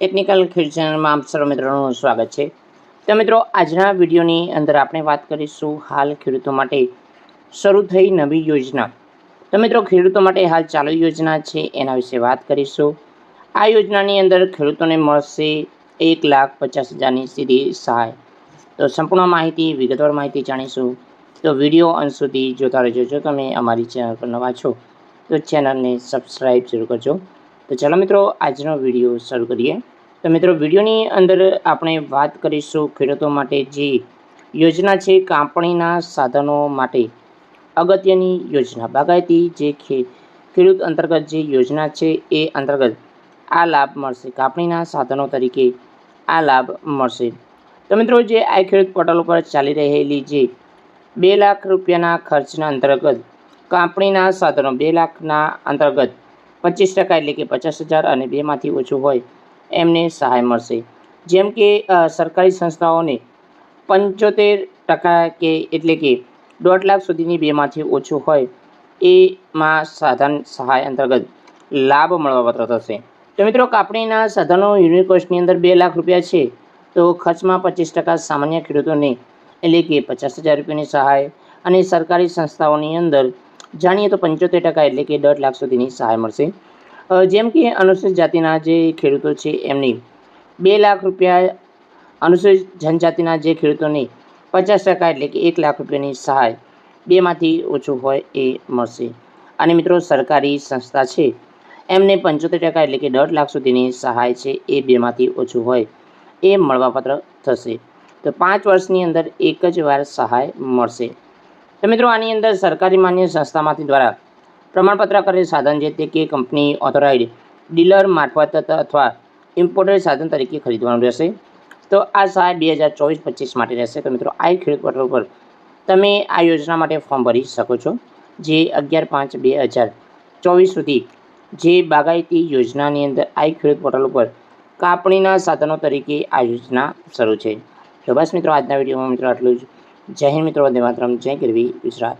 Technical ખેડ ચેનલમાં આપ સર્વ મિત્રોનું સ્વાગત છે. તો મિત્રો, આજના વિડીયોની અંદર આપણે વાત કરીશું હાલ ખેડૂતો માટે શરૂ થઈ નવી યોજના. તો મિત્રો, ખેડૂતો માટે હાલ ચાલુ યોજના છે, એના વિશે વાત કરીશું. આ યોજનાની અંદર ખેડૂતોને મળશે એક લાખ પચાસ હજારની સીધી સહાય. તો સંપૂર્ણ માહિતી, વિગતવાર માહિતી જાણીશું. તો વીડિયો અંત સુધી જોતા રહેજો તમે અમારી ચેનલ પર નવા છો, તો ચેનલને સબસ્ક્રાઈબ જરૂર કરજો. તો ચાલો મિત્રો, આજનો વીડિયો શરૂ કરીએ. તો મિત્રો, વિડીયોની અંદર આપણે વાત કરીશું ખેડૂતો માટે જે યોજના છે કાપણીના સાધનો માટે અગત્યની યોજના. બાગાયતી જે ખેડૂત અંતર્ગત જે યોજના છે એ અંતર્ગત આ લાભ મળશે. કાપણીના સાધનો તરીકે આ લાભ મળશે. તો મિત્રો, જે આ ખેડૂત પોર્ટલ ઉપર ચાલી રહેલી જે બે લાખ રૂપિયાના ખર્ચના અંતર્ગત કાપણીના સાધનો, બે લાખના અંતર્ગત પચીસ ટકા એટલે કે પચાસ હજાર અને બેમાંથી ઓછું હોય એમને સહાય મળશે. જેમ કે સરકારી સંસ્થાઓને પંચોતેર ટકા કે એટલે કે દોઢ લાખ સુધીની બેમાંથી ઓછું હોય એમાં સાધન સહાય અંતર્ગત લાભ મળવાપાત્ર થશે. તો મિત્રો, કાપણીના સાધનો યુનિટ કોસ્ટની અંદર બે લાખ રૂપિયા છે, તો ખર્ચમાં પચીસ ટકા સામાન્ય ખેડૂતોને એટલે કે પચાસ હજાર રૂપિયાની સહાય અને સરકારી સંસ્થાઓની અંદર જાણીએ તો પંચોતેર ટકા એટલે કે દોઢ લાખ સુધીની સહાય મળશે. જેમ કે અનુસૂચિત જાતિના જે ખેડૂતો છે એમની બે લાખ રૂપિયા અનુસૂચિત જનજાતિના જે ખેડૂતોને પચાસ ટકા એટલે કે એક લાખ રૂપિયાની સહાય બેમાંથી ઓછું હોય એ મળશે. અને મિત્રો સરકારી સંસ્થા છે, એમને પંચોતેર ટકા એટલે કે દોઢ લાખ સુધીની સહાય છે એ બેમાંથી ઓછું હોય એ મળવાપાત્ર થશે. તો પાંચ વર્ષની અંદર એક જ વાર સહાય મળશે. તો મિત્રો, આની અંદર સરકારી માન્ય સંસ્થામાંથી દ્વારા પ્રમાણપત્ર કરેલ સાધન જે તે કે કંપની ઓથોરાઇડ ડીલર મારફત અથવા ઇમ્પોર્ટેડ સાધન તરીકે ખરીદવાનું રહેશે. તો આ સહાય બે હજાર ચોવીસ પચીસ માટે રહેશે. તો મિત્રો, આ ખેડૂત પોર્ટલ પર તમે આ યોજના માટે ફોર્મ ભરી શકો છો, જે અગિયાર પાંચ બે હજાર ચોવીસ સુધી જે બાગાયતી યોજનાની અંદર આ ખેડૂત પોર્ટલ ઉપર કાપણીના સાધનો તરીકે આ યોજના શરૂ છે. તો બસ મિત્રો, આજના વિડીયોમાં મિત્રો આટલું જ. જય હિન્દ મિત્રો વંદે માતરમ. જય ગીરવી ગુજરાત.